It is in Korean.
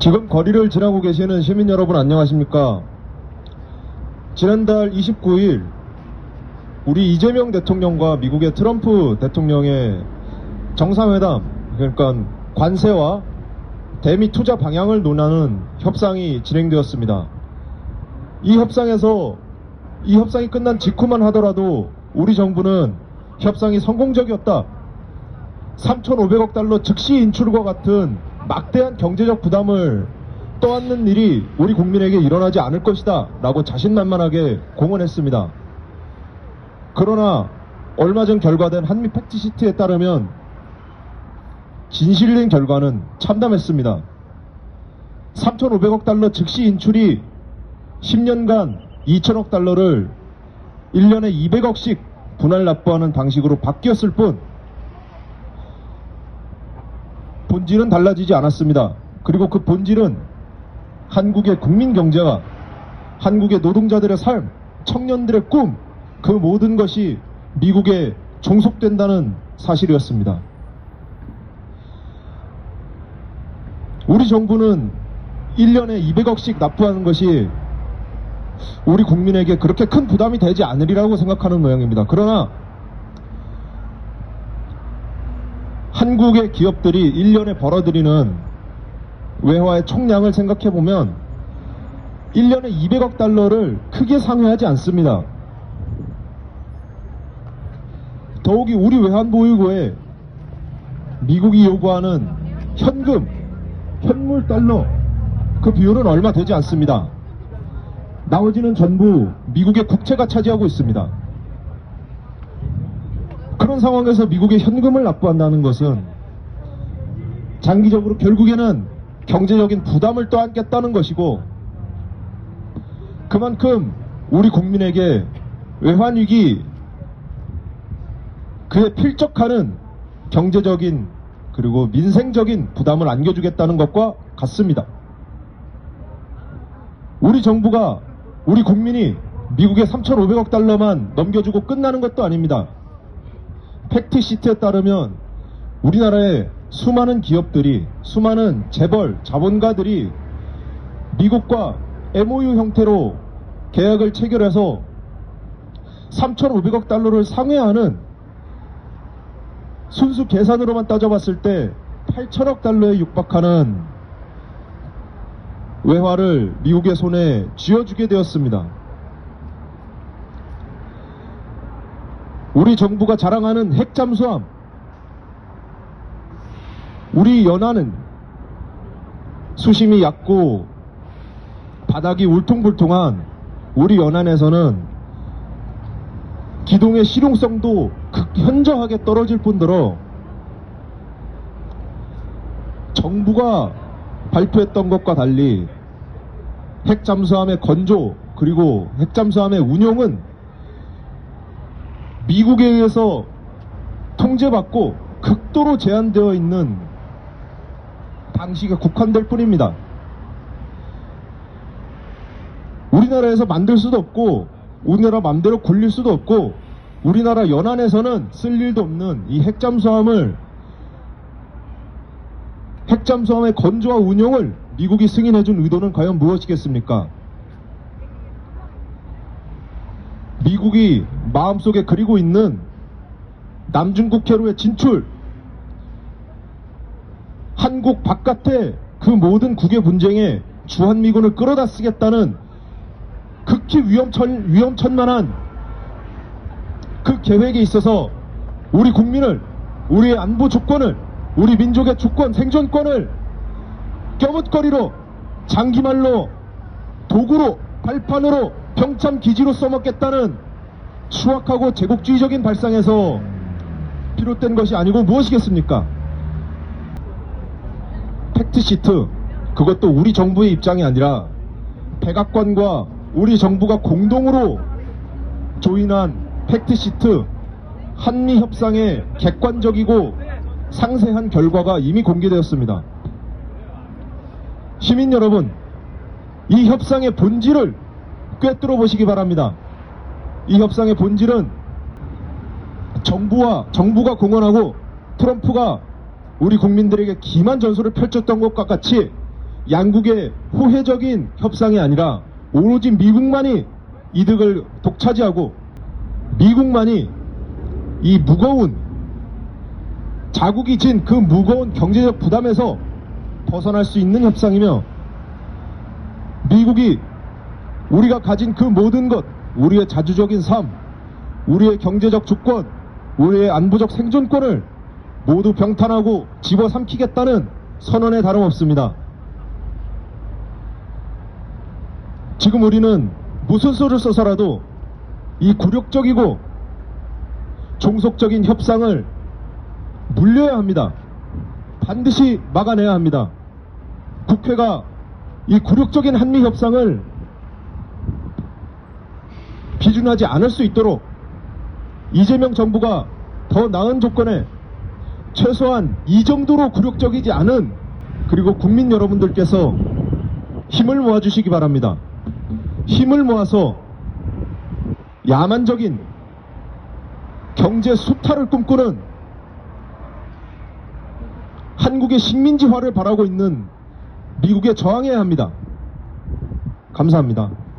지금 거리를 지나고 계시는 시민 여러분 안녕하십니까? 지난달 29일 우리 이재명 대통령과 미국의 트럼프 대통령의 정상회담, 그러니까 관세와 대미 투자 방향을 논하는 협상이 진행되었습니다. 이 협상에서 이 협상이 끝난 직후만 하더라도 우리 정부는 협상이 성공적이었다. 3,500억 달러 즉시 인출과 같은 막대한 경제적 부담을 떠안는 일이 우리 국민에게 일어나지 않을 것이다 라고 자신만만하게 공언했습니다. 그러나 얼마 전 결과된 한미 팩트시트에 따르면 진실된 결과는 참담했습니다. 3,500억 달러 즉시 인출이 10년간 2천억 달러를 1년에 200억씩 분할 납부하는 방식으로 바뀌었을 뿐 본질은 달라지지 않았습니다. 그리고 그 본질은 한국의 국민 경제가 한국의 노동자들의 삶, 청년들의 꿈, 그 모든 것이 미국에 종속된다는 사실이었습니다. 우리 정부는 1년에 200억씩 납부하는 것이 우리 국민에게 그렇게 큰 부담이 되지 않으리라고 생각하는 모양입니다. 그러나 한국의 기업들이 1년에 벌어들이는 외화의 총량을 생각해 보면 1년에 200억 달러를 크게 상회하지 않습니다. 더욱이 우리 외환보유고에 미국이 요구하는 현금, 현물 달러 그 비율은 얼마 되지 않습니다. 나머지는 전부 미국의 국채가 차지하고 있습니다. 그런 상황에서 미국의 현금을 납부한다는 것은 장기적으로 결국에는 경제적인 부담을 떠안겠다는 것이고 그만큼 우리 국민에게 외환위기 그에 필적하는 경제적인 그리고 민생적인 부담을 안겨주겠다는 것과 같습니다. 우리 정부가 우리 국민이 미국에 3,500억 달러만 넘겨주고 끝나는 것도 아닙니다. 팩트시트에 따르면 우리나라의 수많은 기업들이 수많은 재벌 자본가들이 미국과 MOU 형태로 계약을 체결해서 3,500억 달러를 상회하는 순수 계산으로만 따져봤을 때 8천억 달러에 육박하는 외화를 미국의 손에 쥐어주게 되었습니다. 우리 정부가 자랑하는 핵 잠수함, 우리 연안은 수심이 얕고 바닥이 울퉁불퉁한 우리 연안에서는 기동의 실용성도 극현저하게 떨어질 뿐더러 정부가 발표했던 것과 달리 핵잠수함의 건조 그리고 핵잠수함의 운용은 미국에 의해서 통제받고 극도로 제한되어 있는 방식에 국한될 뿐입니다. 우리나라에서 만들 수도 없고 우리나라 맘대로 굴릴 수도 없고 우리나라 연안에서는 쓸 일도 없는 이 핵잠수함을 핵잠수함의 건조와 운용을 미국이 승인해준 의도는 과연 무엇이겠습니까? 미국이 마음속에 그리고 있는 남중국 해로의 진출, 한국 바깥에 그 모든 국외 분쟁에 주한미군을 끌어다 쓰겠다는 극히 위험천, 위험천만한 그 계획에 있어서 우리 국민을, 우리의 안보 주권을, 우리 민족의 주권, 생존권을 껴뭇거리로, 장기말로, 도구로, 발판으로, 병참 기지로 써먹겠다는 추악하고 제국주의적인 발상에서 비롯된 것이 아니고 무엇이겠습니까? 팩트시트, 그것도 우리 정부의 입장이 아니라 백악관과 우리 정부가 공동으로 조인한 팩트시트 한미 협상의 객관적이고 상세한 결과가 이미 공개되었습니다. 시민 여러분, 이 협상의 본질을 꿰뚫어 보시기 바랍니다. 이 협상의 본질은 정부와 정부가 공언하고 트럼프가 우리 국민들에게 기만 전술을 펼쳤던 것과 같이 양국의 호혜적인 협상이 아니라 오로지 미국만이 이득을 독차지하고 미국만이 이 무거운 자국이 진 그 무거운 경제적 부담에서 벗어날 수 있는 협상이며 미국이 우리가 가진 그 모든 것, 우리의 자주적인 삶, 우리의 경제적 주권, 우리의 안보적 생존권을 모두 병탄하고 집어삼키겠다는 선언에 다름없습니다. 지금 우리는 무슨 수를 써서라도 이 굴욕적이고 종속적인 협상을 물려야 합니다. 반드시 막아내야 합니다. 국회가 이 굴욕적인 한미 협상을 비준하지 않을 수 있도록 이재명 정부가 더 나은 조건에 최소한 이 정도로 굴욕적이지 않은 그리고 국민 여러분들께서 힘을 모아주시기 바랍니다. 힘을 모아서 야만적인 경제 수탈을 꿈꾸는 한국의 식민지화를 바라고 있는 미국에 저항해야 합니다. 감사합니다.